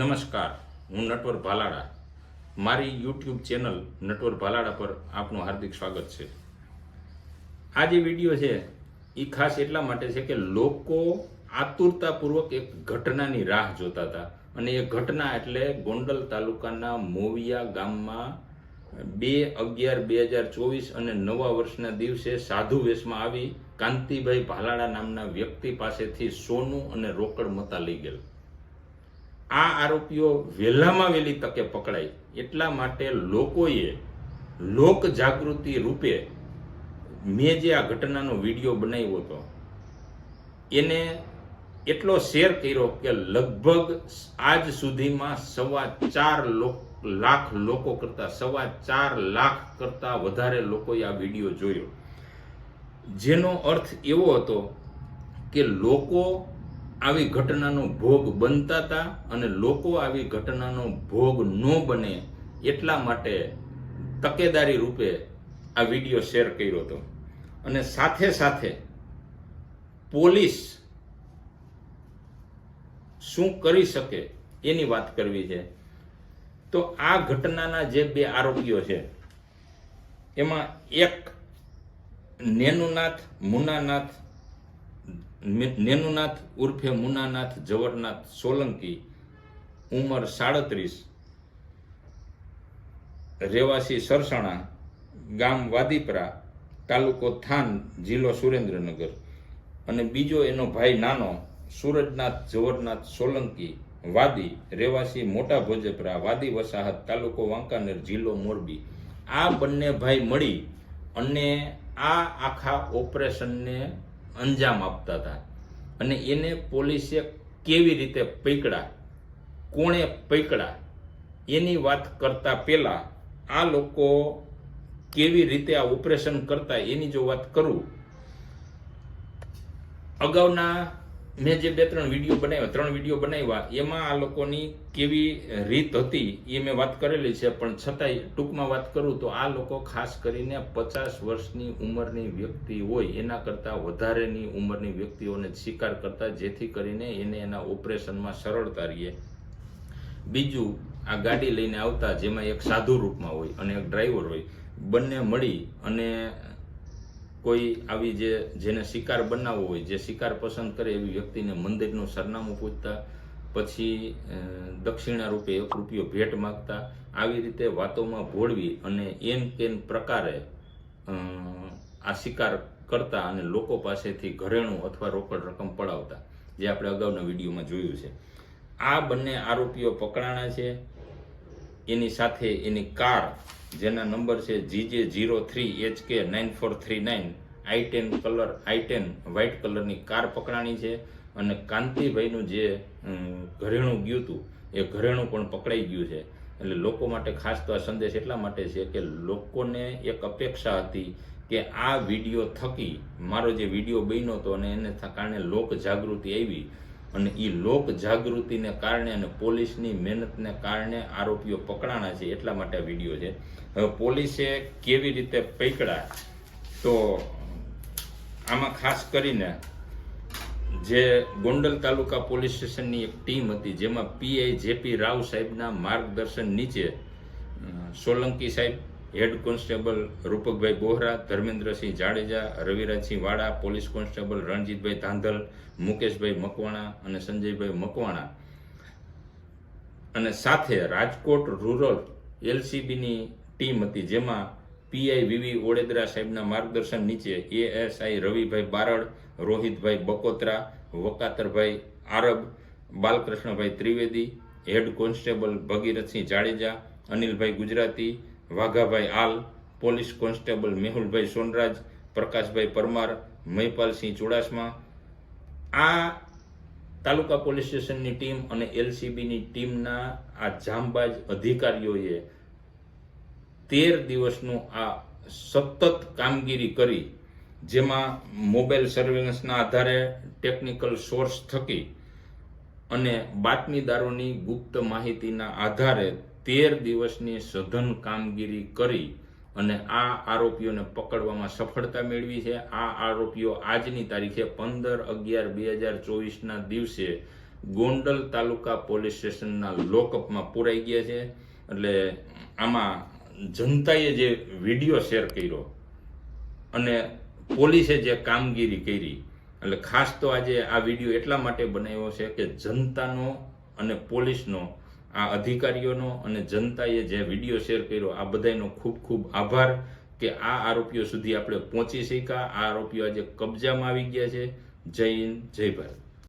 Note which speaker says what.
Speaker 1: નમસ્કાર, હું નટવર ભાલાડા. મારી યુટ્યુબ ચેનલ નટવર ભાલાડા પર આપનું હાર્દિક સ્વાગત છે. આ જે વીડિયો છે એ ખાસ એટલા માટે છે કે લોકો આતુરતાપૂર્વક એક ઘટનાની રાહ જોતા હતા. અને એ ઘટના એટલે ગોંડલ તાલુકાના મોવિયા ગામમાં બે અગિયાર બે હજાર ચોવીસ અને નવા વર્ષના દિવસે સાધુ વેશમાં આવી કાંતિભાઈ ભાલાડા નામના વ્યક્તિ પાસેથી સોનું અને રોકડ મતા લઈ ગયેલ. આ આરોપીઓ વહેલામાં વહેલી તકે પકડાય એટલા માટે લોકોએ લોક જાગૃતિ રૂપે મેં જે આ ઘટનાનો વીડિયો બનાવ્યો હતો, એને એટલો શેર કર્યો કે લગભગ આજ સુધીમાં સવા ચાર લાખ લોકો કરતા, સવા ચાર લાખ કરતા વધારે લોકોએ આ વીડિયો જોયો. જેનો અર્થ એવો હતો કે લોકો આવી ઘટનાનો ભોગ બનતા હતા અને લોકો આવી ઘટનાનો ભોગ ન બને એટલા માટે તકેદારી રૂપે આ વીડિયો શેર કર્યો હતો. અને સાથે સાથે પોલીસ શું કરી શકે એની વાત કરવી છે. તો આ ઘટનાના જે બે આરોપીઓ છે, એમાં એક નેનુનાથ, મુનાનાથ નેનુનાથ, ઉર્ફે મુનાનાથ, જવરનાથ, સોલંકી, ઉંમર સાડત્રીસ, રહેવાસી સરસણા, ગામ વાદીપરા, તાલુકો થાન, જિલ્લો સુરેન્દ્રનગર. અને બીજો એનો ભાઈ નાનો, સુરજનાથ, જવરનાથ, સોલંકી, વાદી, રહેવાસી મોટા ભોજપરા, વાદી વસાહત, તાલુકો વાંકાનેર, જિલ્લો મોરબી. આ બંને ભાઈ મળી અને આ આખા ઓપરેશનને અંજામ આપતા હતા. અને એને પોલીસે કેવી રીતે પકડા કોણે પકડા એની વાત કરતા પહેલા આ લોકો કેવી રીતે આ ઓપરેશન કરતા? એની જો વાત કરું, અગાઉના મેં જે બે ત્રણ વીડિયો બનાવ્યા, ત્રણ વીડિયો બનાવ્યા, એમાં આ લોકોની કેવી રીત હતી એ મેં વાત કરેલી છે, પણ છતાંય ટૂંકમાં વાત કરું તો આ લોકો ખાસ કરીને પચાસ વર્ષની ઉંમરની વ્યક્તિ હોય, એના કરતાં વધારેની ઉંમરની વ્યક્તિઓને શિકાર કરતા, જેથી કરીને એને એના ઓપરેશનમાં સરળતા રહીએ બીજું, આ ગાડી લઈને આવતા, જેમાં એક સાધુ રૂપમાં હોય અને એક ડ્રાઈવર હોય, બંને મળી અને કોઈ આવી જે, જેને શિકાર બનાવવો હોય, જે શિકાર પસંદ કરે એવી વ્યક્તિને મંદિરનું સરનામું પૂછતા, પછી દક્ષિણા રૂપે એક રૂપિયો ભેટ માગતા, આવી રીતે વાતોમાં ભોળવી અને એમ કેમ પ્રકારે આ શિકાર કરતા અને લોકો પાસેથી ઘરેણું અથવા રોકડ રકમ પડાવતા, જે આપણે અગાઉના વિડીયોમાં જોયું છે. આ બંને આરોપીઓ પકડાણા છે. એની સાથે એની કાર જેના નંબર છે GJ zero three H K nine four three nine i ten colour i ten white કલરની કાર પકડાણી છે અને કાંતિભાઈનું જે ઘરેણું ગયું હતું, એ ઘરેણું પણ પકડાઈ ગયું છે. એટલે લોકો માટે ખાસ તો આ સંદેશ એટલા માટે છે કે લોકોને એક અપેક્ષા હતી કે આ વીડિયો થકી મારો જે વીડિયો બન્યો હતો અને એને કારણે લોક જાગૃતિ આવી અને એ લોક જાગૃતિને કારણે અને પોલીસની મહેનતને કારણે આરોપીઓ પકડાણા છે એટલા માટે આ વીડિયો છે. હવે પોલીસે કેવી રીતે પકડા તો આમાં ખાસ કરીને જે ગોંડલ તાલુકા પોલીસ સ્ટેશનની એક ટીમ હતી, જેમાં પીઆઈ જેપી રાવ સાહેબના માર્ગદર્શન નીચે સોલંકી સાહેબ head constable Rupakbhai Bohra, Dharmendrasinh Jadeja, Ravirajsinh Vada, police constable Ranjitbhai Dhandhal Mukeshbhai Makwana અને સંજયભાઈ મકવાણા. અને સાથે રાજકોટ રૂરલ એલસીબીની ટીમ હતી, જેમાં પીઆઈ વીવી ઓડેદરા સાહેબના માર્ગદર્શન નીચે ASI Ravibhai Barad, Rohitbhai Bakotra, Vakatarbhai Arab, Balkrishnabhai Trivedi, head constable Bhagirathsinh Jadeja, Anilbhai Gujarati Waghabhai Aal, police constable Mehulbhai Sonraj, Prakashbhai Parmar Mahipalsinh Chudasama. આ taluka police સ્ટેશનની ટીમ અને એલસીબીની ટીમના આ જામબાજ અધિકારીઓએ તેર દિવસનું આ સતત કામગીરી કરી, જેમાં મોબાઈલ સર્વેલન્સના આધારે ટેકનિકલ સોર્સ થકી અને બાતમીદારોની ગુપ્ત માહિતીના આધારે તેર દિવસની સઘન કામગીરી કરી અને આ આરોપીઓને પકડવામાં સફળતા મેળવી છે. આ આરોપીઓ આજની તારીખે પંદર અગિયાર બે હજાર ચોવીસના દિવસે ગોંડલ તાલુકા પોલીસ સ્ટેશનના લોકઅપમાં પુરાઈ ગયા છે. એટલે આમાં જનતાએ જે વીડિયો શેર કર્યો અને પોલીસે જે કામગીરી કરી એટલે ખાસ તો આજે આ વીડિયો એટલા માટે બનાવ્યો છે કે જનતાનો અને પોલીસનો, આ અધિકારીઓનો અને જનતાએ જે વીડિયો શેર કર્યો, આ બધાનો ખૂબ ખૂબ આભાર કે આ આરોપીઓ સુધી આપણે પહોંચી શક્યા. આ આરોપીઓ આજે કબજામાં આવી ગયા છે. જય હિન્દ, જય ભારત.